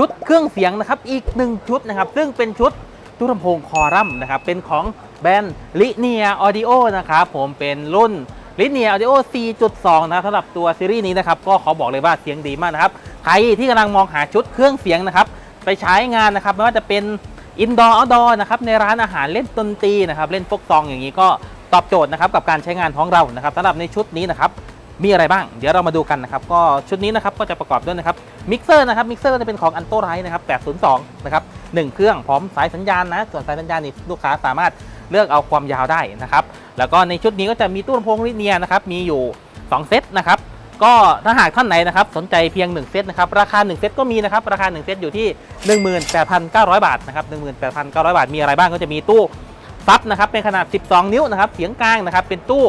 ชุดเครื่องเสียงนะครับอีกหนึ่งชุดนะครับ ซึ่งเป็นชุดตู้ลำโพงคอรัมนะครับ เป็นของแบรนด์ลิเนียออดิโอนะครับผมเป็นรุ่นลิเนียออดิโอ 4.2 นะครับสำหรับตัวซีรีส์นี้นะครับ ก็ขอบอกเลยว่าเสียงดีมากนะครับ ใครที่กำลังมองหาชุดเครื่องเสียงนะครับ ไปใช้งานนะครับ ไม่ว่าจะเป็นอินดอร์เอาดอร์นะครับ ในร้านอาหารเล่นดนตรีนะครับ เล่นฟกซองอย่างนี้ก็ตอบโจทย์นะครับกับการใช้งานของเรานะครับสำหรับในชุดนี้นะครับ มีอะไรบ้าง เดี๋ยวเรามาดูกันนะครับ ก็ชุดนี้นะครับก็จะประกอบด้วยนะครับมิกเซอร์นะครับมิกเซอร์จะเป็นของอันโตไรนะครับ802นะครับหนึ่งเครื่องพร้อมสายสัญญาณนะส่วนสายสัญญาณนี่ลูกค้าสามารถเลือกเอาความยาวได้นะครับ แล้วก็ในชุดนี้ก็จะมีตู้ลำโพงลิเนียนะครับมีอยู่ 2 เซตนะครับก็ถ้าหากท่านไหนนะครับสนใจเพียง 1 เซตนะครับราคา 1 เซตก็มีนะครับราคา 1 เซตอยู่ที่ 18,900 บาทนะครับ18,900 บาทมีอะไรบ้างก็จะมีตู้ซับนะครับเป็นขนาด 12 นิ้วนะครับเสียงกลางนะครับเป็นตู้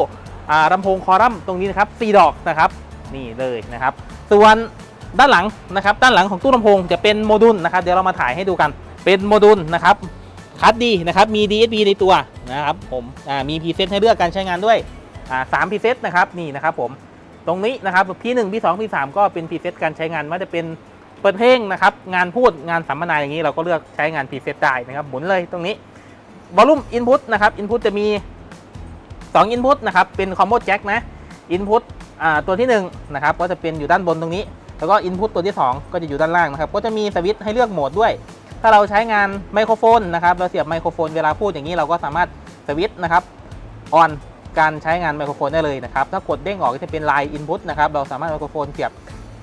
ลำโพงคอรัมตรงนี้นะครับ4ดอกนะครับนี่เลยนะครับ ส่วนด้านหลังนะครับ ด้านหลังของตู้ลำโพงจะเป็นโมดูลนะครับเดี๋ยวเรามาถ่ายให้ดูกันเป็นโมดูลนะครับคัดดีนะครับมี DSP ในตัวนะครับผมมีพรีเซตให้เลือกการใช้งานด้วยสามพรีเซตนะครับนี่นะครับผมตรงนี้นะครับ P1 P2 P3 ก็เป็นพรีเซตการใช้งานไม่ว่าจะเป็นเปิดเพลงนะครับงานพูดงานสัมมนาอย่างนี้เราก็เลือกใช้งานพรีเซตได้นะครับหมุนเลยตรงนี้วอลลุ่มอินพุตนะครับอินพุตจะมี 2 Input นะครับเป็น Combo Jack นะ Input อ่าตัวที่1นะครับก็จะเป็นอยู่ด้านบนตรงนี้ แล้วก็ Input ตัวที่ 2 ก็จะอยู่ด้านล่างนะครับก็จะมีสวิตช์ให้เลือกโหมดด้วย ถ้าเราใช้งานไมโครโฟนนะครับเราเสียบไมโครโฟนเวลาพูดอย่างนี้เราก็สามารถสวิตช์นะครับออนการใช้งานไมโครโฟนได้เลยนะครับถ้ากดเด้งออกก็จะเป็น Line Input นะครับเราสามารถไมโครโฟนเสียบ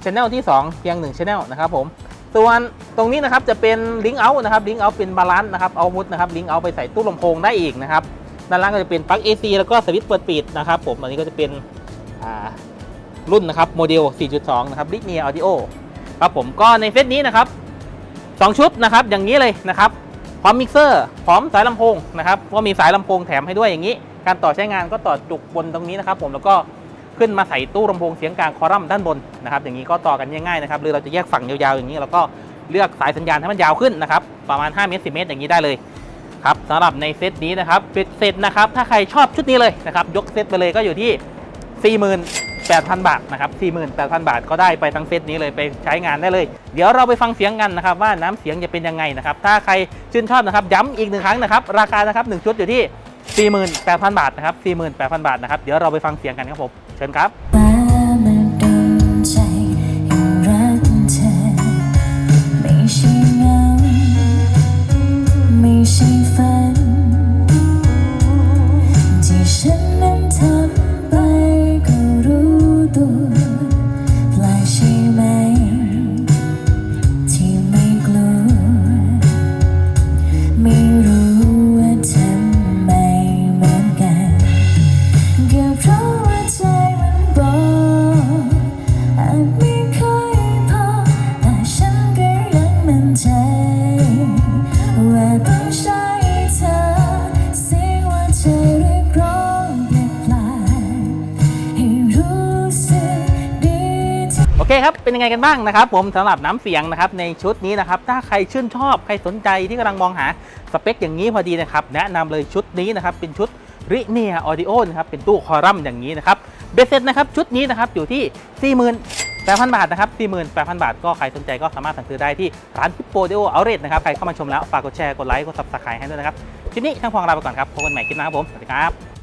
Channel ที่ 2 เพียง1 Channel นะครับผมส่วนตรงนี้นะครับจะเป็น Link Out นะครับ Link Out เป็นบาลานซ์นะครับ Output นะครับ Link Out ไปใส่ตู้ลำโพงได้อีกนะครับ ด้านล่างก็จะเป็นปลั๊ก AC แล้วก็สวิตช์เปิดปิดนะครับผมอันนี้ก็จะเป็นรุ่นนะครับโมเดล 4.2 นะครับ Linear Audio ครับผมก็ในเซตนี้นะครับ 2 ชุดนะครับอย่างนี้เลยนะครับ พร้อมมิกเซอร์ พร้อมสายลำโพงนะครับก็มีสายลำโพงแถมให้ด้วยอย่างนี้ การต่อใช้งานก็ต่อจุกบนตรงนี้นะครับ ผมแล้วก็ขึ้นมาใส่ตู้ลำโพงเสียงกลางคอรัมด้านบนนะครับ อย่างนี้ก็ต่อกันง่ายๆนะครับหรือเราจะแยกฝั่งยาวๆอย่างนี้ แล้วก็เลือกสายสัญญาณให้มันยาวขึ้นนะครับประมาณ 5 เมตร 10 เมตรอย่างนี้ได้เลย ครับสำหรับในเซตนี้นะครับเป็นเซตนะครับถ้าใครชอบชุดนี้เลยนะครับยกเซตไปเลยก็อยู่ที่ 48,000 บาทนะครับ48,000 บาทก็ได้ไปทั้งเซตนี้เลยไปใช้งานได้เลย เดี๋ยวเราไปฟังเสียงกันนะครับว่าน้ำเสียงจะเป็นยังไงนะครับถ้าใครชื่นชอบนะครับย้ำอีกหนึ่งครั้งนะครับราคานะครับหนึ่งชุดอยู่ที่ 48,000 บาทนะครับ48,000 บาทนะครับเดี๋ยวเราไปฟังเสียงกันครับผมเชิญครับ ต้องใช่เธอเสียว่าใจเรียกร้องแปลกๆให้รู้สึกดีที่ โอเคครับ เป็นยังไงกันบ้างนะครับผมสำหรับน้ำเสียงนะครับในชุดนี้นะครับ ถ้าใครชื่นชอบใครสนใจที่กำลังมองหาสเปคอย่างนี้พอดีนะครับ แนะนำเลยชุดนี้นะครับ เป็นชุดริเนียออดิโอนะครับ เป็นตู้คอรัมอย่างนี้นะครับ เบสเซ็ตนะครับ ชุดนี้นะครับอยู่ที่ 8,000 บาทนะครับ48,000 บาท ก็ใครสนใจก็สามารถสั่งซื้อได้ที่ร้านพิปโปเดโอเอาเรดนะครับ ใครเข้ามาชมแล้ว ฝากกดแชร์ กดไลค์ กดซับสไครต์ให้ด้วยนะครับ คลิปนี้ช่างพองลาไปก่อนครับ พบกันใหม่คลิปหน้าครับผม สวัสดีครับ